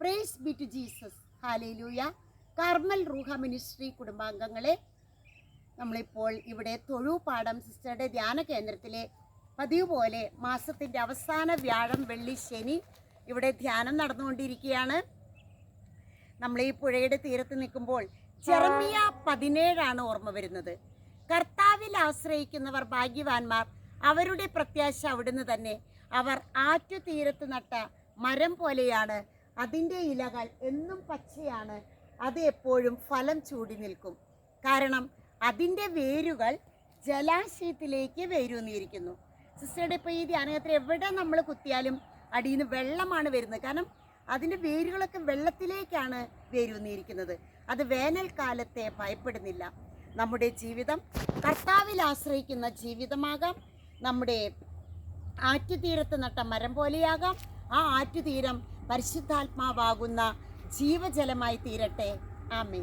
Praise be to Jesus hallelujah Carmel Ruha ministry കുടുംബാംഗങ്ങളെ നമ്മളിപ്പോൾ ഇവിടെ തൊഴുപാടം സിസ്റ്ററുടെ ധ്യാന കേന്ദ്രത്തിലെ പതിവ് പോലെ മാസത്തിന്റെ അവസാന വ്യാഴം വെള്ളി ശനി ഇവിടെ ധ്യാനം നടന്നുകൊണ്ടിരിക്കുകയാണ്. നമ്മൾ ഈ പുഴയുടെ തീരത്ത് നിൽക്കുമ്പോൾ ചെറമിയ പതിനേഴാണ് ഓർമ്മ വരുന്നത്. കർത്താവിൽ ആശ്രയിക്കുന്നവർ ഭാഗ്യവാന്മാർ അവരുടെ പ്രത്യാശ അവിടുന്ന് തന്നെ. അവർ ആറ്റു തീരത്ത് നട്ട മരം പോലെയാണ് അതിന്റെ ഇലകൾ എന്നും പച്ചയാണ്. അത് എപ്പോഴും ഫലം ചൂടി നിൽക്കും. കാരണം അതിന്റെ വേരുകൾ ജലാശയത്തിലേക്ക് വേരൂന്നിയിരിക്കുന്നു സിസ്റ്ററുടെ ഇപ്പോൾ ഈ ധ്യാനയാത്ര എവിടെ നമ്മൾ കുത്തിയാലും അടിയിൽ നിന്ന് വെള്ളമാണ് വരുന്നത്. കാരണം അതിന്റെ വേരുകളൊക്കെ വെള്ളത്തിലേക്കാണ് വേരൂന്നിയിരിക്കുന്നത് അത് വേനൽക്കാലത്തെ ഭയപ്പെടുന്നില്ല. നമ്മുടെ ജീവിതം കർത്താവിൽ ആശ്രയിക്കുന്ന ജീവിതമാകാം. നമ്മുടെ ആറ്റുതീരത്ത് നട്ട മരം പോലെയാകാം. ആ ആറ്റുതീരം പരിശുദ്ധാത്മാവാകുന്ന ജീവജലമായി തീരട്ടെ. ആമേ